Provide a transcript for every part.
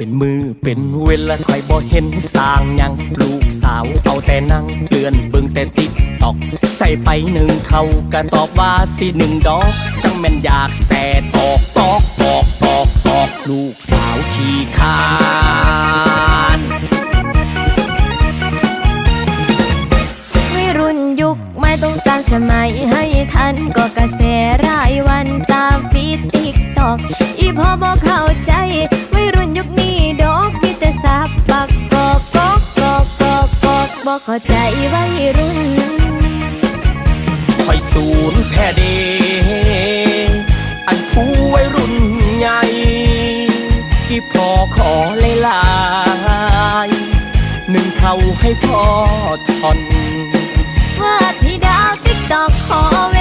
เป็นเวลาคอยบ่เห็นสร้างยังลูกสาวเอาแต่นั่งเลื่อนเบิ่งแต่ติ๊กตอก ใส่ไปหนึ่งเขาก็ตอบว่าสิหนึ่งดอก จังแม่นอยากแส่ตอกตอกตอกตอกตอกลูกสาวขี้คร้านวัยรุ่นยุคไม่ต้องตามสมัยให้ทันก็กระแสรายวันตามฟีดติ๊กตอก อีพอบอกเข้าใจ วัยรุ่นยุคนี้ดอกมีแต่สับปักกอกกอกกอกกอกกอกบอกเข้าใจวัยรุ่นคอยศูนย์แพ้เดอันผู้วัยรุ่นใหญ่อีพอขอเลยลายหนึ่งเขาให้พ่อทอนว่าที่ดาวติ๊กตอกขอเว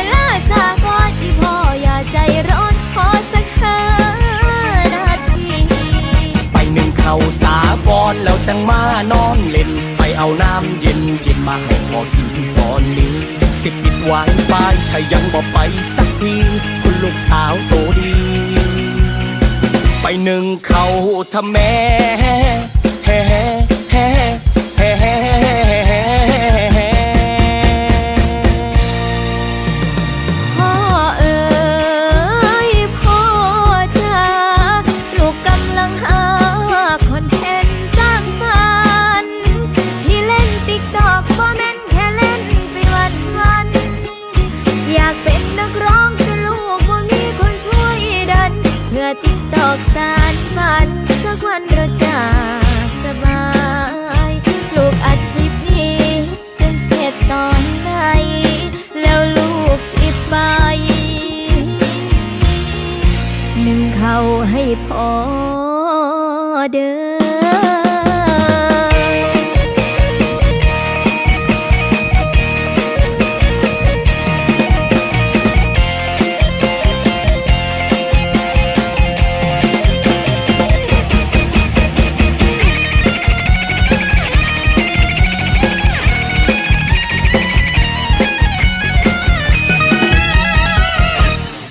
เขาสาบอนแล้วจังมานอนเล่น ไปเอาน้ำเย็นเย็นมาให้พอกินตอนนี้สิบปิดไว้ไปถ้ายังบอกไปสักที คุณลูกสาวโตดี ไปหนึ่งเขาทำแม่แฮ่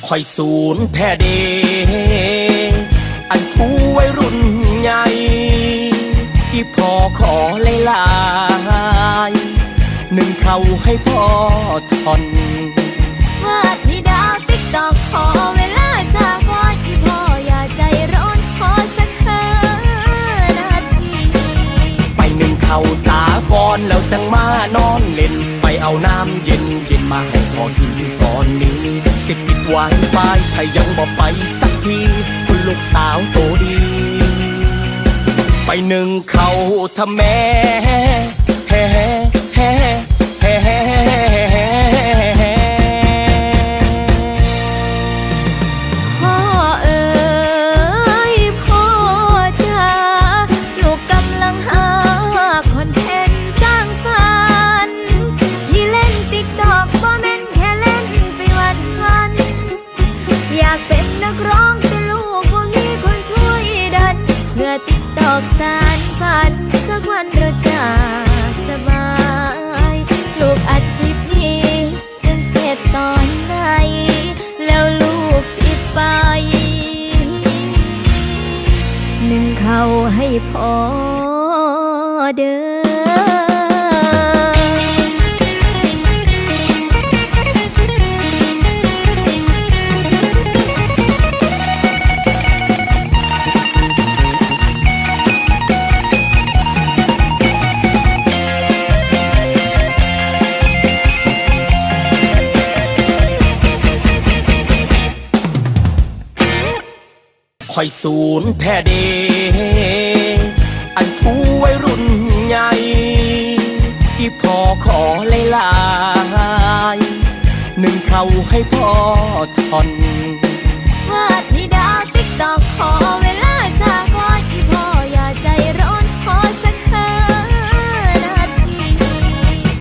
คอยศูนย์แท้เดอันผู้วัยรุ่นใหญ่ที่พอขอเลยลายหนึ่งเขาให้พ่อทอนว่าที่ดาวติ๊กตอกขอเวลาจากก่อนที่พ่ออย่าใจร้อนขอสักห้านาทีไปหนึ่งเขาสาก่อนแล้วจังมานอนเล่น ไปเอาน้ำเย็นเย็นมาให้พอกินตอนนี้ สิปิดไว้ไปถ้ายังบอกไปสักที คุณลูกสาวโตดี ไปหนึ่งเขาทำแม่แฮ่ อกสานฝันสักวันเราจะสบาย ลูกอัดคลิปนี้จนเสร็จตอนไหน แล้วลูกสิไป หนึ่งเขาให้พอเด้อ คอยสูนแท้เด อันผู้วัยรุ่นใหญ่ที่พอขอเลยลาย หนึ่งเขาให้พ่อทอน